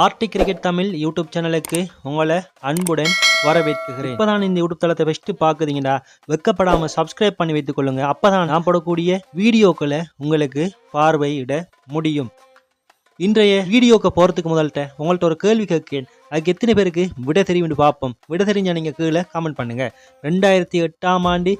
RT cricket Tamil YouTube சேனலுக்கு உங்களை அன்புடன் வரவேற்கிறேன் இப்போதான் இந்த யூடியூப் தளத்தை ஃபஸ்ட்டு பார்க்குறீங்கடா வெக்கப்படாமல் சப்ஸ்கிரைப் பண்ணி வைத்துக் கொள்ளுங்க. அப்பதான் நான் போடக்கூடிய வீடியோக்களை உங்களுக்கு பார்வையிட முடியும். இன்றைய வீடியோக்கு போகிறதுக்கு முதல்கிட்ட உங்கள்ட்ட ஒரு கேள்வி கேட்கேன் அதுக்கு எத்தனை பேருக்கு விட தெரியும்னு பார்ப்போம். விட தெரிஞ்சா நீங்கள் கீழே கமெண்ட் பண்ணுங்கள் ரெண்டாயிரத்தி எட்டாம் ஆண்டு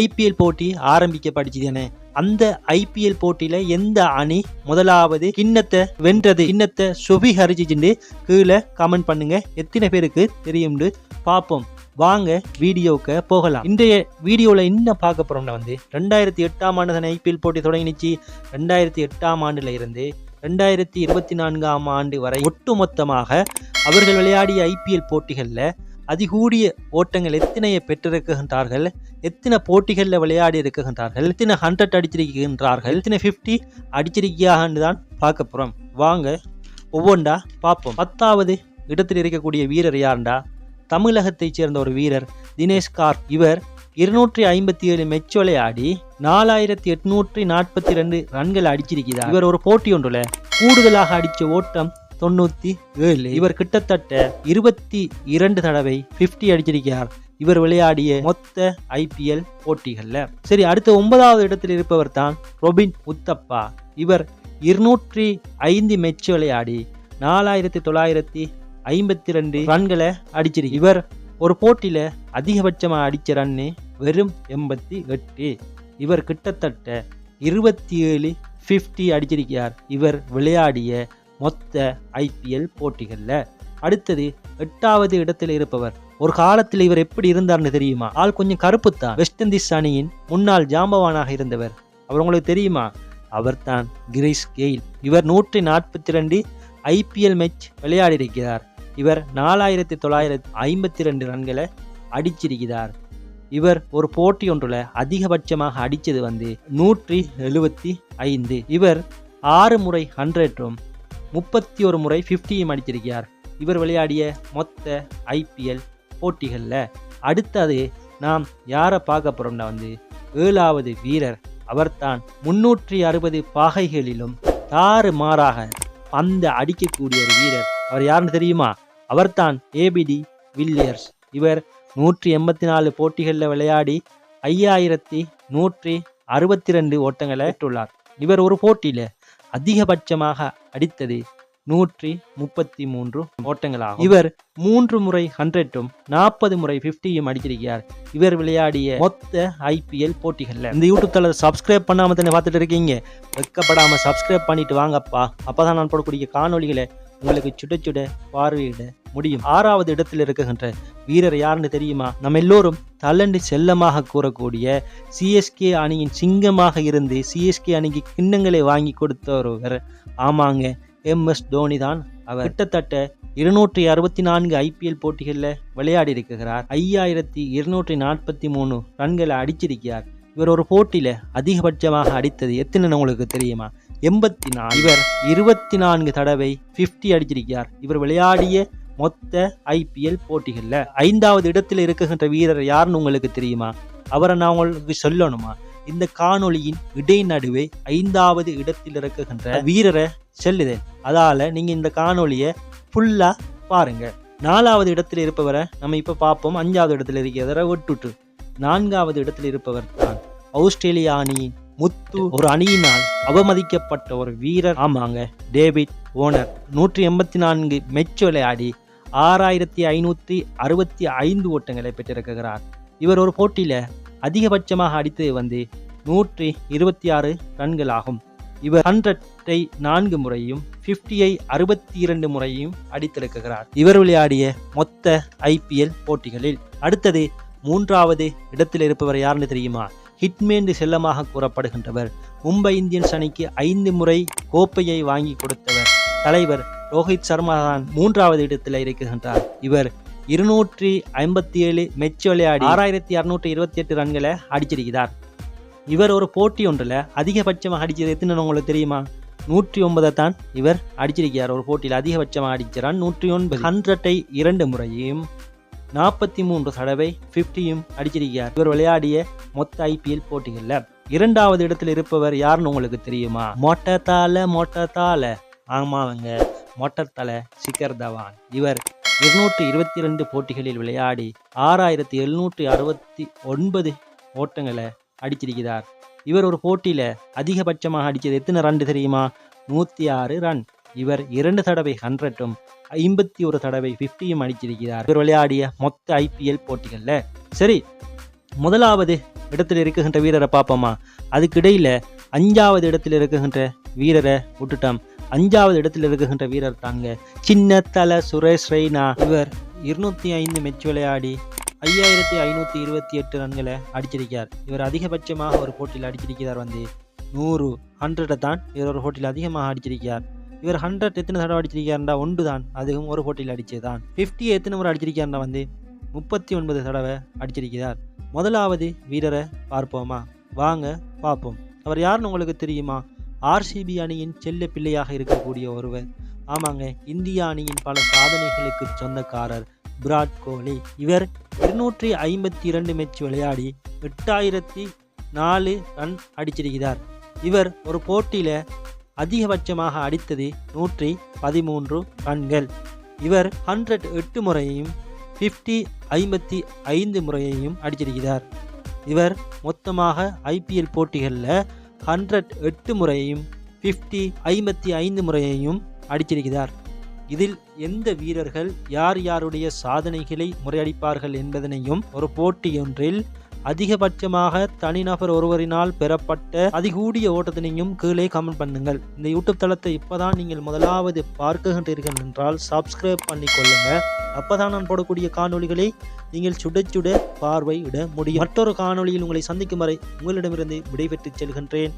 ஐபிஎல் போட்டி ஆரம்பிக்கப்பட்டுச்சுதானே அந்த ஐபிஎல் போட்டியில எந்த அணி முதலாவது கிண்ணத்தை வென்றது? கிண்ணத்தை ஹரிஜிஜின்னு கீழே கமெண்ட் பண்ணுங்க. எத்தனை பேருக்கு தெரியும்னு பார்ப்போம். வாங்க வீடியோவுக்கு போகலாம். இன்றைய வீடியோவில் என்ன பார்க்க போறோம்னா வந்து ரெண்டாயிரத்தி எட்டாம் ஆண்டு தானே ஐபிஎல் போட்டி தொடங்கினுச்சு. ரெண்டாயிரத்தி எட்டாம் ஆண்டுல இருந்து ரெண்டாயிரத்தி இருபத்தி நான்காம் ஆண்டு வரை ஒட்டுமொத்தமாக அவர்கள் விளையாடிய ஐபிஎல் போட்டிகளில் அதிகூடிய ஓட்டங்கள் எத்தனையை பெற்றிருக்கின்றார்கள்? எத்தனை போட்டிகளில் விளையாடி இருக்கின்றார்கள்? எத்தனை ஹண்ட்ரட் அடிச்சிருக்கின்றார்கள் எத்தனை ஃபிஃப்டி அடிச்சிருக்கியான்னு தான் பார்க்க போகிறோம் வாங்க ஒவ்வொன்றா பார்ப்போம். பத்தாவது இடத்தில் இருக்கக்கூடிய வீரர் யாருண்டா? தமிழகத்தைச் சேர்ந்த ஒரு வீரர் தினேஷ் கார். இவர் இருநூற்றி ஐம்பத்தி ஏழு மெச் விளையாடி நாலாயிரத்தி எட்நூற்றி நாற்பத்தி ரெண்டு ரன்கள் அடிச்சிருக்கிறார் இவர் ஒரு போட்டி ஒன்றுல கூடுதலாக அடித்த ஓட்டம் தொண்ணூத்தி ஏழு. இவர் கிட்டத்தட்ட இருபத்தி இரண்டு தடவை 50 அடிச்சிருக்கிறார். இவர் விளையாடிய மொத்த ஐபிஎல் போட்டிகள்ல. சரி அடுத்த ஒன்பதாவது இடத்தில் இருப்பவர் தான் ரொபின் உத்தப்பா இவர் இருநூற்றி ஐந்து மெச் விளையாடி நாலாயிரத்தி தொள்ளாயிரத்தி ஐம்பத்தி ரெண்டு ரன்களை அடிச்சிருக்கு இவர் ஒரு போட்டியில அதிகபட்சமாக அடிச்ச ரன்னு வெறும் எண்பத்தி எட்டு. இவர் கிட்டத்தட்ட இருபத்தி ஏழு 50 அடிச்சிருக்கிறார். இவர் விளையாடிய மொத்த ஐபிஎல் போட்டிகளில் அடுத்தது எட்டாவது இடத்தில் இருப்பவர். ஒரு காலத்தில் இவர் எப்படி இருந்தார்னு தெரியுமா? ஆள் கொஞ்சம் கருப்புத்தான். வெஸ்ட் இண்டீஸ் அணியின் முன்னாள் ஜாம்பவானாக இருந்தவர். அவர் உங்களுக்கு தெரியுமா? அவர் தான் கிரீஸ் கெயில். இவர் நூற்றி நாற்பத்தி ரெண்டு ஐபிஎல் மேட்ச் விளையாடி இருக்கிறார் இவர் நாலாயிரத்தி தொள்ளாயிரத்தி ஐம்பத்தி ரெண்டு ரன்களை அடிச்சிருக்கிறார். இவர் ஒரு போட்டி ஒன்றில் அதிகபட்சமாக அடித்தது வந்து நூற்றி எழுபத்தி ஐந்து. இவர் ஆறு முறை ஹண்ட்ரட்டும் முப்பத்தி ஒரு முறை ஃபிஃப்டியும் அடித்திருக்கிறார் இவர் விளையாடிய மொத்த ஐபிஎல் போட்டிகளில் அடுத்தது நாம் யாரை பார்க்க போகிறோம்னா வந்து ஏழாவது வீரர். அவர்தான் முன்னூற்றி அறுபது பாகைகளிலும் தாறு மாறாக பந்த அடிக்கக்கூடிய ஒரு வீரர். அவர் யாருன்னு தெரியுமா? அவர்தான் ஏபிடி வில்லியர்ஸ் இவர் நூற்றி எண்பத்தி நாலு போட்டிகளில் விளையாடி ஐயாயிரத்தி நூற்றி அறுபத்தி ரெண்டு ஓட்டங்களை பெற்றுள்ளார். இவர் ஒரு போட்டியில் அதிகபட்சமாக அடித்தது நூற்றி முப்பத்தி மூன்று ஓட்டங்களாகும். இவர் மூன்று முறை ஹண்ட்ரட்டும் நாற்பது முறை ஃபிஃப்டியும் அடிச்சிருக்கிறார் இவர் விளையாடிய மொத்த ஐபிஎல் போட்டிகளில். இந்த யூடியூப் தளத்தை சப்ஸ்கிரைப் பண்ணாம தானே பார்த்துட்டு இருக்கீங்க? வெக்கப்படாம சப்ஸ்கிரைப் பண்ணிட்டு வாங்கப்பா. அப்பதான் நான் போடக்கூடிய காணொளிகளை உங்களுக்கு சுட சுட பார்வையிட முடியும். ஆறாவது இடத்தில் இருக்குகின்ற வீரர் யாருன்னு தெரியுமா? நம்ம எல்லோரும் தலண்டு செல்லமாக கூறக்கூடிய சிஎஸ்கே அணியின் சிங்கமாக இருந்து சிஎஸ்கே அணிக்கு கிண்ணங்களை வாங்கி கொடுத்த ஒருவர் ஆமாங்க எம்எஸ் தோனி தான் அவர். கிட்டத்தட்ட இருநூற்றி அறுபத்தி நான்கு ஐபிஎல் போட்டிகளில் விளையாடி இருக்கிறார். ஐயாயிரத்தி இருநூற்றி நாற்பத்தி மூணு ரன்களை அடிச்சிருக்கிறார். இவர் ஒரு போட்டியில் அதிகபட்சமாக அடித்தது எத்தனை உங்களுக்கு தெரியுமா? எண்பத்தி நாலு இவர் இருபத்தி நான்கு தடவை 50 அடிச்சிருக்கிறார் இவர் விளையாடிய மொத்த ஐபிஎல் போட்டிகளில் ஐந்தாவது இடத்தில் இருக்குகின்ற வீரர் யாருன்னு உங்களுக்கு தெரியுமா? அவரை நான் உங்களுக்கு சொல்லணுமா? இந்த காணொளியின் இடைநடுவே ஐந்தாவது இடத்தில் இருக்குகின்ற வீரரை செல்லுதேன். அதால நீங்க இந்த காணொளியை ஃபுல்லா பாருங்க. நாலாவது இடத்தில் இருப்பவரை நம்ம இப்போ பார்ப்போம். அஞ்சாவது இடத்தில் இருக்கிறவரை விட்டுட்டு நான்காவது இடத்தில் இருப்பவர் தான். ஆஸ்திரேலியா அணியின் முத்து ஒரு அணியினால் அவமதிக்கப்பட்ட ஒரு வீரர் ஆமாங்க டேவிட் ஓனர். நூற்றி எண்பத்தி நான்கு மெச் விளையாடி ஆறாயிரத்தி ஐநூற்றி அறுபத்தி ஐந்து ஓட்டங்களை பெற்றிருக்கிறார். இவர் ஒரு போட்டியில் அதிகபட்சமாக அடித்தது வந்து நூற்றி இருபத்தி ஆறு ரன்கள் ஆகும் இவர் ஹண்ட்ரட்டை நான்கு முறையும் ஃபிஃப்டியை அறுபத்தி இரண்டு முறையும் அடித்திருக்கிறார். இவர் விளையாடிய மொத்த ஐபிஎல் போட்டிகளில் அடுத்தது மூன்றாவது இடத்தில் இருப்பவர் யாருன்னு தெரியுமா? ஹிட்மேண்டு செல்லமாக கூறப்படுகின்றவர். மும்பை இந்தியன்ஸ் அணிக்கு ஐந்து முறை கோப்பையை வாங்கி கொடுத்தவர். தலைவர் ரோஹித் சர்மா தான் மூன்றாவது இடத்தில் இருக்கின்றார். இவர் இருநூற்றி ஐம்பத்தி ஏழு மெச் விளையாடி ஆறாயிரத்தி அறுநூற்றி இருபத்தி எட்டு ரன்களை அடிச்சிருக்கிறார் இவர் ஒரு போட்டி ஒன்றில் அதிகபட்சமாக அடிச்சது எத்தனை உங்களுக்கு தெரியுமா? நூற்றி ஒன்பதை தான் இவர் அடிச்சிருக்கிறார் ஒரு போட்டியில் அதிகபட்சமாக அடிக்கிறார் நூற்றி ஒன்பது. ஹண்ட்ரட்டை இரண்டு முறையும் நாற்பத்தி மூன்று தடவை ஃபிஃப்டியும் அடிச்சிருக்கிறார். இவர் விளையாடிய மொத்த ஐபிஎல் போட்டிகளில் இரண்டாவது இடத்தில் இருப்பவர் யாருன்னு உங்களுக்கு தெரியுமா? மொட்டத்தால மொட்டத்தால. ஆமாங்க மொட்டர் சிக்கர் தவான். இவர் இருநூற்றி இருபத்தி ரெண்டு போட்டிகளில் விளையாடி ஆறாயிரத்தி எழுநூற்றி அறுபத்தி ஒன்பது ஓட்டங்களை அடிச்சிருக்கிறார். இவர் ஒரு போட்டியில அதிகபட்சமாக அடிச்சது எத்தனை ரன் தெரியுமா? நூற்றி ஆறு ரன் இவர் இரண்டு தடவை ஹண்ட்ரட்டும் ஐம்பத்தி ஒரு தடவை ஃபிஃப்டியும் அடிச்சிருக்கிறார். இவர் விளையாடிய மொத்த ஐபிஎல் போட்டிகளில். சரி முதலாவது இடத்தில் இருக்குகின்ற வீரரை பார்ப்போமா? அதுக்கிடையில் அஞ்சாவது இடத்தில் இருக்குகின்ற வீரரை விட்டுட்டோம். அஞ்சாவது இடத்தில் இருக்குகின்ற வீரர் தாங்க சின்ன தல சுரேஷ் ரெய்னா. இவர் இருநூத்தி ஐந்து மெச் விளையாடி ஐயாயிரத்தி ஐநூற்றி இருபத்தி எட்டு ரன்களை அடிச்சிருக்கார் இவர் அதிகபட்சமாக ஒரு போட்டியில் அடிச்சிருக்கிறார் வந்து நூறு ஹண்ட்ரடை தான் இவர் ஒரு போட்டியில் அதிகமாக அடிச்சிருக்கார் இவர் ஹண்ட்ரட் எத்தனை தடவை அடிச்சிருக்காருண்டா ஒன்று தான் அதுவும் ஒரு போட்டியில் அடித்தது தான் ஃபிஃப்டி எத்தனை முறை அடிச்சிருக்காருண்டா வந்து? முப்பத்தி ஒன்பது தடவை அடிச்சிருக்கிறார். முதலாவது வீரரை பார்ப்போமா? வாங்க பார்ப்போம். அவர் யாருன்னு உங்களுக்கு தெரியுமா? ஆர்சிபி அணியின் செல்ல பிள்ளையாக இருக்கக்கூடிய ஒருவர். ஆமாங்க இந்திய அணியின் பல சாதனைகளுக்கு சொந்தக்காரர் விராட் கோலி. இவர் இருநூற்றி ஐம்பத்தி இரண்டு மேட்ச் விளையாடி எட்டாயிரத்தி நாலு ரன் அடிச்சிருக்கிறார். இவர் ஒரு போட்டியில் அதிகபட்சமாக அடித்தது நூற்றி பதிமூன்று ரன்கள். இவர் ஹண்ட்ரட் எட்டு முறையையும் ஃபிஃப்டி ஐம்பத்தி ஐந்து முறையையும் அடிச்சிருக்கிறார் இவர் மொத்தமாக ஐபிஎல் போட்டிகளில் ஹண்ட்ரட் எட்டு முறையையும் ஃபிஃப்டி ஐம்பத்தி ஐந்து முறையையும் அடிச்சிருக்கிறார் இதில் எந்த வீரர்கள் யார் யாருடைய சாதனைகளை முறையடிப்பார்கள் என்பதனையும் ஒரு போட்டியொன்றில் அதிகபட்சமாக தனிநபர் ஒருவரினால் பெறப்பட்ட அதிகூடிய ஓட்டத்தினையும் கீழே கமெண்ட் பண்ணுங்கள். இந்த யூடியூப் தளத்தை இப்போதான் நீங்கள் முதலாவது பார்க்குகின்றீர்கள் என்றால் சப்ஸ்கிரைப் பண்ணி கொள்ளுங்க. அப்பதான் நான் போடக்கூடிய காணொளிகளை நீங்கள் சுட சுட பார்வையிட முடியும். மற்றொரு காணொளியில் உங்களை சந்திக்கும் வரை உங்களிடமிருந்து விடைபெற்று செல்கின்றேன்.